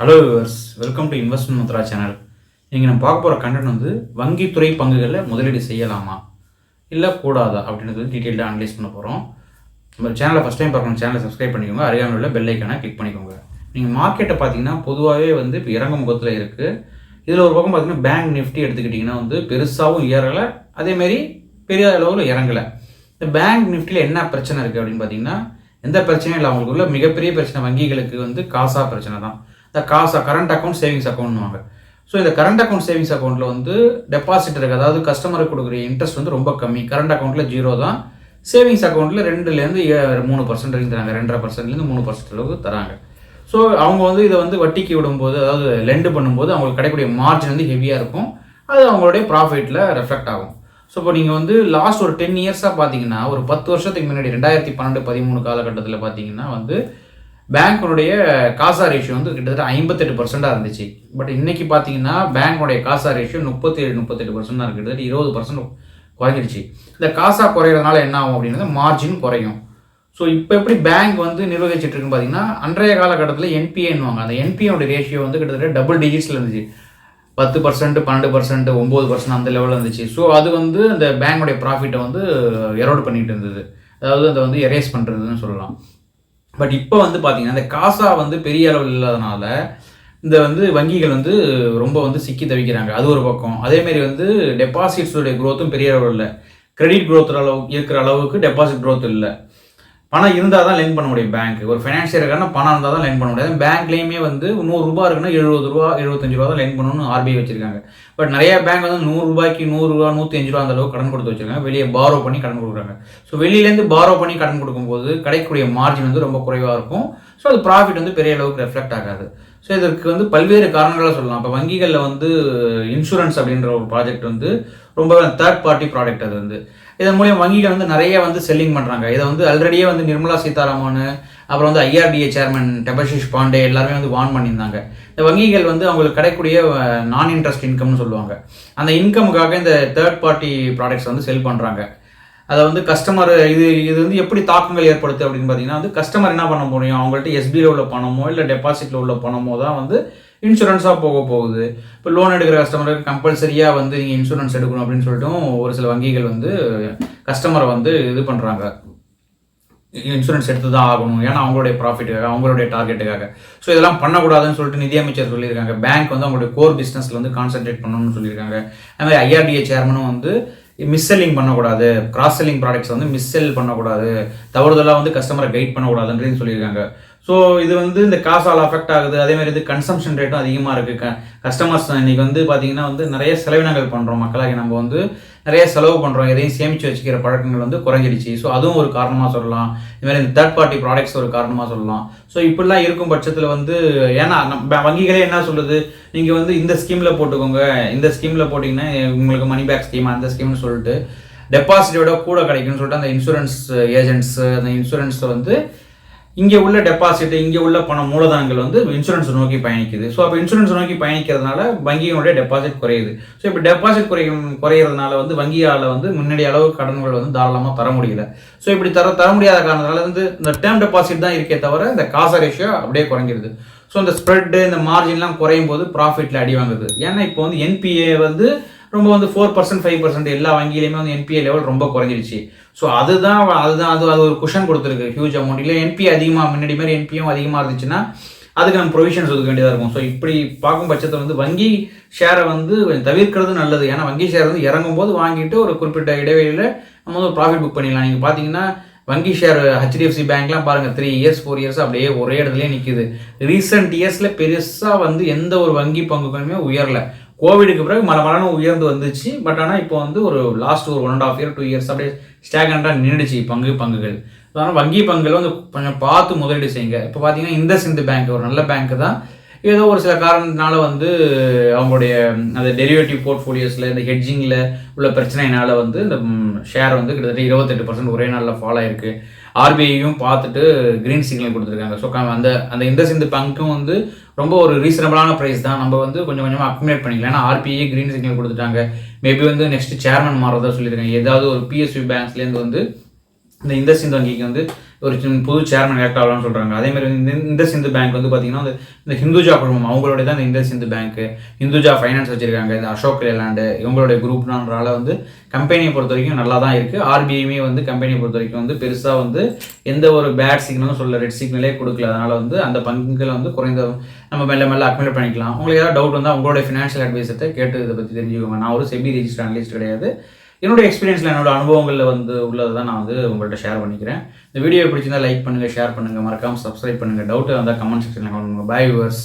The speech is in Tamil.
Hello viewers welcome to investment Mudra channel நீங்கள் நம்ம பார்க்க போகிற கண்டென்ட் வந்து வங்கித்துறை பங்குகளில் முதலீடு செய்யலாமா? இல்லை கூடாதா? அப்படின்றது வந்து டீட்டெயிலாக அனலைஸ் பண்ண போகிறோம் நம்ம சேனலை ஃபஸ்ட் டைம் பார்க்கணும் சேனலை சப்ஸ்கிரைப் பண்ணிக்கோங்க. அருகாமையில் உள்ள பெல் ஐக்கானை கிளிக் பண்ணிக்கோங்க. நீங்கள் மார்க்கெட்டை பார்த்தீங்கன்னா பொதுவாகவே வந்து இப்போ இறங்கு முகத்தில் இருக்குது இதில் ஒரு பக்கம் பார்த்தீங்கன்னா பேங்க் நிஃப்டி எடுத்துக்கிட்டிங்கன்னா வந்து பெருசாகவும் ஏறலை அதேமாரி பெரிய அளவில் இறங்கலை. இந்த பேங்க் நிஃப்டியில் என்ன பிரச்சனை இருக்குது அப்படின்னு பார்த்தீங்கன்னா எந்த பிரச்சனையும் இல்லை. அவங்களுக்குள்ள மிகப்பெரிய பிரச்சனை வங்கிகளுக்கு வந்து காசா பிரச்சனை தான் இந்த காசா கரண்ட் அக்கௌண்ட் சேவிங்ஸ் அக்கௌண்ட்னுவாங்க ஸோ இந்த கரண்ட் அக்கௌண்ட் சேவிங்ஸ் அக்கௌண்ட்டில் வந்து டெபாசிட் இருக்குது அதாவது கஸ்டமருக்கு கொடுக்குற இன்ட்ரெஸ்ட் வந்து ரொம்ப கம்மி. கரண்ட் அக்கௌண்ட்டில் ஜீரோ தான். சேவிங்ஸ் அக்கௌண்ட்டில் ரெண்டுலேருந்து மூணு பர்சன்ட் வரைக்கும் தராங்க. ரெண்டரை பர்சன்ட்லேருந்து மூணு பர்சன்ட் அளவுக்கு தராங்க. ஸோ அவங்க வந்து இதை வந்து வட்டிக்கு விடும்போது அதாவது லெண்டு பண்ணும்போது அவங்களுக்கு கிடைக்கக்கூடிய மார்ஜின் வந்து ஹெவியாக இருக்கும். அது அவங்களுடைய ப்ராஃபிட்டில் ரெஃப்ளெக்ட் ஆகும். ஸோ இப்போ நீங்கள் வந்து லாஸ்ட் ஒரு டென் இயர்ஸாக பார்த்தீங்கன்னா ஒரு பத்து வருஷத்துக்கு முன்னாடி ரெண்டாயிரத்தி பன்னெண்டு பதிமூணு காலகட்டத்தில் பார்த்தீங்கன்னா வந்து பேங்க்குடைய காசா ரேஷியோ வந்து கிட்டத்தட்ட ஐம்பத்தெட்டு பர்சண்டாக இருந்துச்சு. பட் இன்னைக்கு பார்த்தீங்கன்னா பேங்க்கோடைய காசா ரேஷியோ முப்பத்தி ஏழு முப்பத்தெட்டு பர்சன்ட் தான் கிட்டத்தட்ட இருபது பர்சன்ட் குறைஞ்சிருச்சு. இந்த காசா குறையிறதுனால என்ன ஆகும் அப்படின்னா மார்ஜின் குறையும். ஸோ இப்போ எப்படி பேங்க் வந்து நிர்வகிச்சிட்டு இருக்குன்னு பார்த்தீங்கன்னா அன்றைய காலகட்டத்தில் என்பிஏன்னுவாங்க அந்த என்பிஏனுடைய ரேஷியோ வந்து கிட்டத்தட்ட டபுள் டிஜிட்ஸில் இருந்துச்சு. பத்து பர்சன்ட் பன்னெண்டு பர்சன்ட் ஒம்பது பர்சன்ட் அந்த லெவலில் இருந்துச்சு. ஸோ அது வந்து அந்த பேங்கோடைய ப்ராஃபிட்டை வந்து எரோடு பண்ணிகிட்டு இருந்தது. அதாவது அதை வந்து எரேஸ் பண்ணுறதுன்னு சொல்லலாம். பட் இப்போ வந்து பார்த்தீங்கன்னா இந்த காசா வந்து பெரிய அளவில் இல்லாதனால இந்த வந்து வங்கிகள் வந்து ரொம்ப வந்து சிக்கி தவிக்கிறாங்க. அது ஒரு பக்கம். அதேமாரி வந்து டெபாசிட்ஸோடைய க்ரோத்தும் பெரிய அளவில் இல்லை. கிரெடிட் க்ரோத் அளவு இருக்கிற அளவுக்கு டெபாசிட் க்ரோத் இல்லை. பணம் இருந்தால் தான் லென் பண்ண முடியும் பேங்க் ஒரு ஃபைனான்சியர் இருக்கான பணம் இருந்தால் தான் லென் பண்ண முடியாது பேங்க்லேயுமே வந்து நூறுரூபா இருக்குன்னா எழுபது ரூபா எழுபத்தஞ்சு ரூபா தான் லென் பண்ணணும்னு ஆர்பிஐ வச்சிருக்காங்க. பட் நிறைய பேங்க் வந்து நூறு ரூபாய்க்கு நூறுரூவா நூற்றி அஞ்சு ரூபா அந்த அளவுக்கு கடன் கொடுத்து வச்சிருக்காங்க. வெளியே பாரோ பண்ணி கடன் கொடுக்குறாங்க. ஸோ வெளியிலேருந்து பாரோ பண்ணி கடன் கொடுக்கும்போது கிடைக்கக்கூடிய மார்ஜின் வந்து ரொம்ப குறைவாக இருக்கும். ஸோ அது ப்ராஃபிட் வந்து பெரிய அளவுக்கு ரெஃப்ளெக்ட் ஆகாது. ஸோ இதற்கு வந்து பல்வேறு காரணங்களாக சொல்லலாம். இப்போ வங்கிகளில் வந்து இன்சூரன்ஸ் அப்படின்ற ஒரு ப்ராஜெக்ட் வந்து ரொம்ப தேர்ட் பார்ட்டி ப்ராடக்ட் அது வந்து. இதன் மூலியம் வங்கிகள் வந்து நிறைய வந்து செல்லிங் பண்ணுறாங்க இதை வந்து ஆல்ரெடியே வந்து நிர்மலா சீதாராமன் அப்புறம் வந்து ஐஆர்டிஏ சேர்மன் டெபஷிஷ் பாண்டே எல்லாருமே வந்து வார்ன் பண்ணியிருந்தாங்க. இந்த வங்கிகள் வந்து அவங்களுக்கு கிடைக்கக்கூடிய நான் இன்ட்ரெஸ்ட் இன்கம்னு சொல்லுவாங்க. அந்த இன்கமுக்காக இந்த தேர்ட் பார்ட்டி ப்ராடக்ட்ஸ் வந்து செல் பண்ணுறாங்க அதை வந்து கஸ்டமர் இது இது வந்து எப்படி தாக்கங்கள் ஏற்படுத்து அப்படின்னு பார்த்தீங்கன்னா வந்து கஸ்டமர் என்ன பண்ண முடியும்? அவங்கள்ட்ட எஸ்பியில் உள்ள பணமோ இல்லை டெபாசிட்டில் உள்ள பணமோ தான் வந்து இன்சூரன்ஸாக போக போகுது. இப்போ லோன் எடுக்கிற கஸ்டமருக்கு கம்பல்சரியாக வந்து நீங்கள் இன்சூரன்ஸ் எடுக்கணும் அப்படின்னு சொல்லிட்டும் ஒரு சில வங்கிகள் வந்து கஸ்டமரை வந்து இது பண்ணுறாங்க இன்சூரன்ஸ் எடுத்து தான் ஆகணும். ஏன்னா அவங்களுடைய ப்ராஃபிட்டுக்காக அவங்களுடைய டார்கெட்டுக்காக ஸோ இதெல்லாம் பண்ணக்கூடாதுன்னு சொல்லிட்டு நிதியமைச்சர் சொல்லியிருக்காங்க. பேங்க் வந்து அவங்களுடைய கோர் பிஸ்னஸில் வந்து கான்சென்ட்ரேட் பண்ணணும்னு சொல்லியிருக்காங்க. அதுமாதிரி ஐஆர்டிஏ சேர்மனும் வந்து மிஸ் செல்லிங் பண்ணக்கூடாது. கிராஸ் செல்லிங் ப்ராடக்ட்ஸ் வந்து மிஸ் செல் பண்ணக்கூடாது. தவறுதலாக வந்து கஸ்டமரை கைட் பண்ணக்கூடாதுன்றது சொல்லியிருக்காங்க. ஸோ இது வந்து இந்த காசால் அஃபெக்ட் ஆகுது. அதே மாதிரி இது கன்சம்ஷன் ரேட்டும் அதிகமாக இருக்குது க கஸ்டமர்ஸ் இன்னைக்கு வந்து பார்த்தீங்கன்னா வந்து நிறைய செலவினங்கள் பண்ணுறோம் மக்களாகி நம்ம வந்து நிறைய செலவு பண்ணுறோம் எதையும் சேமித்து வச்சுக்கிற பழக்கங்கள் வந்து குறைஞ்சிடுச்சு. ஸோ அதுவும் ஒரு காரணமாக சொல்லலாம். இதுமாதிரி இந்த தேர்ட் பார்ட்டி ப்ராடக்ட்ஸ் ஒரு காரணமாக சொல்லலாம். ஸோ இப்படிலாம் இருக்கும் பட்சத்தில் வந்து ஏன்னா நம்ம வங்கிகளே என்ன சொல்லுது? நீங்கள் வந்து இந்த ஸ்கீமில் போட்டுக்கோங்க. இந்த ஸ்கீமில் போட்டிங்கன்னா உங்களுக்கு மணி பேக் ஸ்கீம் அந்த ஸ்கீம்னு சொல்லிட்டு டெபாசிட்டோட கூட கிடைக்கும்னு சொல்லிட்டு அந்த இன்சூரன்ஸ் ஏஜென்ட்ஸ் அந்த இன்சூரன்ஸை வந்து இங்கே உள்ள டெபாசிட் இங்கே உள்ள பண மூலதனங்கள் வந்து இன்சூரன்ஸ் நோக்கி பயணிக்குது. ஸோ அப்போ இன்சூரன்ஸ் நோக்கி பயணிக்கிறதுனால வங்கியினுடைய டெபாசிட் குறையுது. ஸோ இப்போ டெபாசிட் குறையும் குறையிறதுனால வந்து வங்கியால் வந்து முன்னாடி அளவு கடன்கள் வந்து தாராளமாக தர முடியல. ஸோ இப்படி தர தர முடியாத காரணத்தினால வந்து இந்த டேர்ம் டெபாசிட் தான் இருக்கே தவிர இந்த காசா ரேஷியோ அப்படியே குறைஞ்சிருது. ஸோ இந்த ஸ்ப்ரெட்டு இந்த மார்ஜின்லாம் குறையும் போது ப்ராஃபிட்டில் அடி வாங்குது. ஏன்னா இப்போ வந்து என்பிஏ வந்து ரொம்ப வந்து ஃபோர் பர்சன்ட் ஃபைவ் பர்சன்ட் எல்லா வங்கியிலையுமே வந்து என்பிஏ லெவல் ரொம்ப குறைஞ்சிருச்சு. ஸோ அதுதான் அதுதான் அது அது ஒரு குஷன் கொடுத்துருக்கு ஹியூஜ் அமௌண்ட் இல்லை என்பி அதிகமாக முன்னாடி மாதிரி என்பியும் அதிகமாக இருந்துச்சுன்னா அதுக்கு நம்ம ப்ரொவிஷன்ஸ் ஒதுக்க வேண்டியதாக இருக்கும். ஸோ இப்படி பார்க்கும் பட்சத்தில் வந்து வங்கி ஷேரை வந்து தவிர்க்கிறது நல்லது. ஏன்னா வங்கி ஷேர் வந்து இறங்கும் போது வாங்கிட்டு ஒரு குறிப்பிட்ட இடைவெளியில் நம்ம வந்து ப்ராஃபிட் புக் பண்ணிடலாம். நீங்கள் பார்த்தீங்கன்னா வங்கி ஷேர் ஹெச்டிஎஃப்சி பேங்க்லாம் பாருங்கள் த்ரீ இயர்ஸ் ஃபோர் இயர்ஸ் அப்படியே ஒரே இடத்துலேயே நிற்கிது ரீசெண்ட் இயர்ஸில் பெருசாக வந்து எந்த ஒரு வங்கி பங்குகளுமே உயரல. கோவிடுக்கு பிறகு மல மலன்னு உயர்ந்து வந்துச்சு. பட் ஆனால் இப்போ வந்து ஒரு லாஸ்ட் ஒரு one and half year two years அப்படியே ஸ்டாகண்டாக நின்றுச்சு பங்கு பங்குகள். அதனால் வங்கி பங்குகள் வந்து கொஞ்சம் பார்த்து முதலீடு செய்யுங்க. இப்போ பார்த்தீங்கன்னா இந்த சிந்து பேங்க் ஒரு நல்ல பேங்க் தான். ஏதோ ஒரு சில காரணத்தினால வந்து அவங்களுடைய அந்த டெரிவேட்டிவ் போர்ட்ஃபோலியோஸில் இந்த ஹெட்ஜிங்கில் உள்ள பிரச்சனையினால் வந்து இந்த ஷேர் வந்து கிட்டத்தட்ட இருபத்தெட்டு பர்சன்ட் ஒரே நாளில் ஃபாலோ ஆயிருக்கு. ஆர்பிஐயும் பார்த்துட்டு க்ரீன் சிக்னல் கொடுத்துருக்காங்க. ஸோ அந்த அந்த இந்த பங்க்கும் வந்து ரொம்ப ஒரு ரீசனபிளான ப்ரைஸ் தான். நம்ம வந்து கொஞ்சம் கொஞ்சமாக அக்குமுலேட் பண்ணிக்கலாம். ஏன்னா ஆர்பிஐ க்ரீன் சிக்னல் கொடுத்துட்டாங்க. மேபி வந்து நெக்ஸ்ட் சேர்மன் மாறதா சொல்லியிருக்காங்க. ஏதாவது ஒரு பிஎஸ்யூ பேங்க்ஸ்லேருந்து வந்து இந்த இந்தஸ் இந்த வங்கிக்கு வந்து ஒரு புது சேர்மன் எலெக்ட் ஆகலாம்னு சொல்கிறாங்க அதேமாதிரி இந்த இந்த சிந்து பேங்க் வந்து பார்த்தீங்கன்னா இந்த இந்த ஹிந்துஜா குழுமம் அவங்களுடைய தான் இந்த இந்த சிந்து பேங்க்கு ஹிந்துஜா ஃபைனான்ஸ் வச்சிருக்காங்க. இந்த அசோக் லேலாண்டு இவங்களுடைய குரூப்னால வந்து கம்பெனியை பொறுத்த வரைக்கும் நல்லா தான் இருக்குது ஆர்பிஐமே வந்து கம்பெனியை பொறுத்த வரைக்கும் வந்து பெருசாக வந்து எந்த ஒரு பேட் சிக்னலும் சொல்ல ரெட் சிக்னலே கொடுக்கல. அதனால் வந்து அந்த பங்குகளை வந்து குறைந்த நம்ம மெல்ல மெல்ல அக்மலேட் பண்ணிக்கலாம். உங்களுக்கு ஏதாவது டவுட் வந்தால் உங்களுடைய ஃபினான்ஷியல் அட்வைஸத்தை கேட்டு இதை பற்றி தெரிஞ்சுக்கோங்க. நான் ஒரு செபி ரெஜிஸ்டர் அனலிஸ்ட் கிடையாது. என்னோட எக்ஸ்பீரியன்ஸில் என்னோட அனுபவங்களில் வந்து உள்ளதை தான் நான் வந்து உங்கள்கிட்ட ஷேர் பண்ணிக்கிறேன். இந்த வீடியோ பிடிச்சிருந்தா லைக் பண்ணுங்கள் ஷேர் பண்ணுங்கள் மறக்காமல் சப்ஸ்கிரைப் பண்ணுங்கள் டவுட்டு வந்தால் கமெண்ட் செக்ஷனில் கமெண்ட் பண்ணுங்கள் பை விவர்ஸ்